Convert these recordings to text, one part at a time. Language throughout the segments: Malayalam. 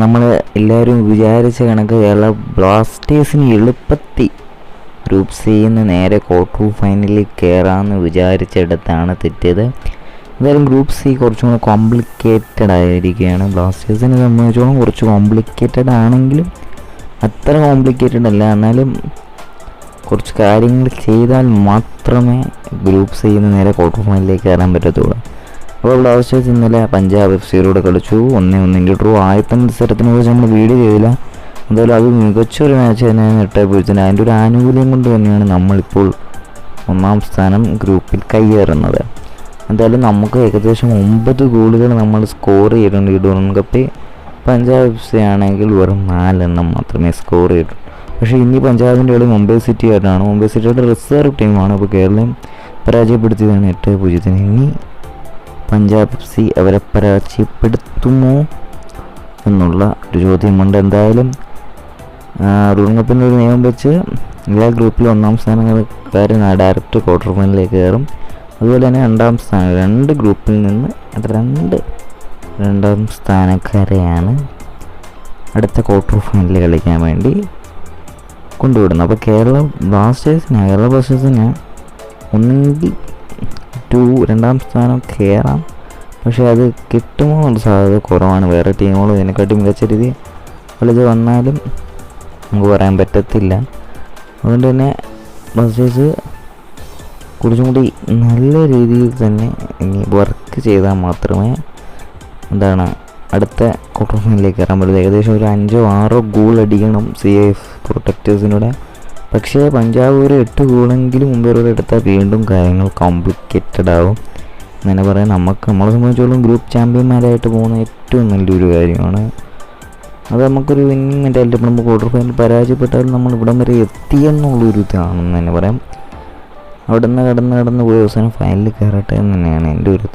നമ്മൾ എല്ലാവരും വിചാരിച്ച കണക്ക് കേരള ബ്ലാസ്റ്റേഴ്സിന് എളുപ്പത്തിൽ ഗ്രൂപ്പ് സിയിൽ നിന്ന് നേരെ ക്വാർട്ടർ ഫൈനലിൽ കയറാമെന്ന് വിചാരിച്ചെടുത്താണ് തെറ്റിയത്. എന്തായാലും ഗ്രൂപ്പ് സി കുറച്ചും കൂടെ കോംപ്ലിക്കേറ്റഡ് ആയിരിക്കുകയാണ്. ബ്ലാസ്റ്റേഴ്സിനെ സംബന്ധിച്ചോളം കുറച്ച് കോംപ്ലിക്കേറ്റഡ് ആണെങ്കിലും അത്ര കോംപ്ലിക്കേറ്റഡ് അല്ല. എന്നാലും കുറച്ച് കാര്യങ്ങൾ ചെയ്താൽ മാത്രമേ ഗ്രൂപ്പ് സിയിൽ നിന്ന് നേരെ ക്വാർട്ടർ ഫൈനലിലേക്ക് കയറാൻ പറ്റത്തുള്ളൂ. അപ്പോൾ ബ്ലാസ്റ്റേഴ്സ് ഇന്നലെ പഞ്ചാബ് എഫ് സിയിലൂടെ കളിച്ചു. ഒന്നേ ഒന്നിന്റെ ഡ്രോ ആദ്യത്തെ മത്സരത്തിനെ കുറിച്ച് നമ്മൾ വീഡിയോ ചെയ്തില്ല. എന്തായാലും അത് മികച്ചൊരു മാച്ച് തന്നെയാണ് ഇട്ടപ്പോഴത്തേന് അതിന്റെ ഒരു ആനുകൂല്യം കൊണ്ട് തന്നെയാണ് നമ്മളിപ്പോൾ ഒന്നാം സ്ഥാനം ഗ്രൂപ്പിൽ കയ്യേറുന്നത്. എന്തായാലും നമുക്ക് ഏകദേശം ഒമ്പത് ഗോളുകൾ നമ്മൾ സ്കോർ ചെയ്തിട്ടുണ്ട് ഈ ഡോൺ കപ്പിൽ പഞ്ചാബ് എഫ് സി ആണെങ്കിൽ വെറും നാലെണ്ണം മാത്രമേ സ്കോർ ചെയ്തിട്ടുള്ളൂ. പക്ഷേ ഇനി പഞ്ചാബിന്റെ കളി മുംബൈ സിറ്റി ആയിട്ടാണ്. മുംബൈ സിറ്റിയുടെ റിസർവ് ടീമാണ് അപ്പോൾ കേരളം പരാജയപ്പെടുത്തിയതാണ് എട്ട് പൂജ്യത്തിന് ഇനി പഞ്ചാബ് എഫ് സി അവരെ പരാജയപ്പെടുത്തുമോ എന്നുള്ള ഒരു ചോദ്യമുണ്ട് എന്തായാലും. റൂൾ കപ്പിന്റെ ഒരു നിയമം വെച്ച് എല്ലാ ഗ്രൂപ്പിലും ഒന്നാം സ്ഥാനക്കാർ ഡയറക്റ്റ് ക്വാർട്ടർ ഫൈനലിലേക്ക് കയറും. അതുപോലെ തന്നെ രണ്ടാം സ്ഥാനം രണ്ട് ഗ്രൂപ്പിൽ നിന്ന് രണ്ട് രണ്ടാം സ്ഥാനക്കാരെയാണ് അടുത്ത ക്വാർട്ടർ ഫൈനൽ കളിക്കാൻ വേണ്ടി കൊണ്ടുവിടുന്നത്. അപ്പോൾ കേരള ബ്ലാസ്റ്റേഴ്സിന് കേരള ബ്ലാസ്റ്റേഴ്സിന് ഒന്നെങ്കിൽ ടു രണ്ടാം സ്ഥാനം കയറാം പക്ഷേ അത് കിട്ടുമോ എന്നുള്ള സാധ്യത കുറവാണ്. വേറെ ടീമുകൾ ഇതിനെക്കാട്ടി മികച്ച രീതി കളിച്ച് വന്നാലും നമുക്ക് പറയാൻ പറ്റത്തില്ല. അതുകൊണ്ട് തന്നെ ബ്ലാസ്റ്റേഴ്സ് കുറച്ചും കൂടി നല്ല രീതിയിൽ തന്നെ ഇനി വർക്ക് ചെയ്താൽ മാത്രമേ എന്താണ് അടുത്ത ക്വാർട്ടർ ഫൈനലിലേക്ക് കയറാൻ പറ്റുള്ളൂ ഏകദേശം ഒരു അഞ്ചോ ആറോ ഗോൾ അടിക്കണം സി എഫ് പ്രൊട്ടക്റ്റേഴ്സിനൂടെ പക്ഷേ പഞ്ചാബ് ഒരു എട്ട് ഗോളെങ്കിലും മുമ്പേ ഒരു എടുത്താൽ വീണ്ടും കാര്യങ്ങൾ കോംപ്ലിക്കേറ്റഡ് ആവും. അങ്ങനെ പറയാം നമുക്ക് നമ്മളെ സംബന്ധിച്ചോളം ഗ്രൂപ്പ് ചാമ്പ്യന്മാരായിട്ട് പോകുന്ന ഏറ്റവും നല്ലൊരു കാര്യമാണ്. അത് നമുക്കൊരു വിന്നിങ് മെന്റാലിറ്റി ഇപ്പോൾ നമുക്ക് ക്വാർട്ടർ ഫൈനൽ പരാജയപ്പെട്ടാലും നമ്മൾ ഇവിടം വരെ എത്തിയെന്നുള്ളൊരു ഇതാണെന്ന് തന്നെ പറയാം. അവിടെ നിന്ന് കടന്ന് കടന്ന് പോയ അവസാനം ഫൈനലിൽ കയറട്ടെ എന്ന് തന്നെയാണ് എന്റെ ഒരു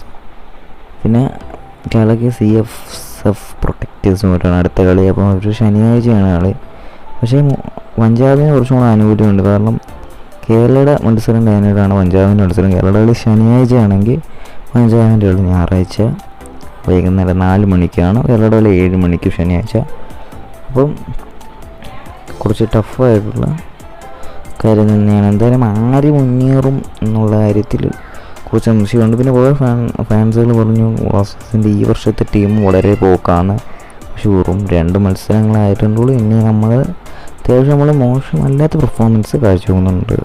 പിന്നെ കേരളക്ക് സി എഫ് എഫ് പ്രൊട്ടക്റ്റേഴ്സുമായിട്ടാണ് അടുത്ത കളി. അപ്പോൾ ഒരു ശനിയാഴ്ചയാണ് കളി. പക്ഷേ പഞ്ചാബിന് കുറച്ചും കൂടെ ആനുകൂല്യമുണ്ട് കാരണം കേരളയുടെ മത്സരം കഴിഞ്ഞിട്ടാണ് പഞ്ചാബിന്റെ മത്സരം കേരളയുടെ കളി ശനിയാഴ്ചയാണെങ്കിൽ പഞ്ചാബിന്റെ കളി ഞായറാഴ്ച വൈകുന്നേരം നാല് മണിക്കാണ്. കേരളയുടെ കളി ഏഴ് മണിക്ക് ശനിയാഴ്ച. അപ്പം കുറച്ച് ടഫായിട്ടുള്ള കാര്യം തന്നെയാണ്. എന്തായാലും ആര് മുന്നേറും എന്നുള്ള കാര്യത്തിൽ കുറച്ച് സംശയമുണ്ട്. പിന്നെ കുറേ ഫാൻ ഫാൻസുകൾ പറഞ്ഞു വാസത്തിന്റെ ഈ വർഷത്തെ ടീം വളരെ പോക്കാണ്. പക്ഷെ വെറും രണ്ട് മത്സരങ്ങളായിട്ടുള്ളൂ. ഇനി നമ്മൾ അത്യാവശ്യം നമ്മൾ മോശമല്ലാത്ത പെർഫോമൻസ് കാഴ്ചവെക്കുന്നുണ്ട്.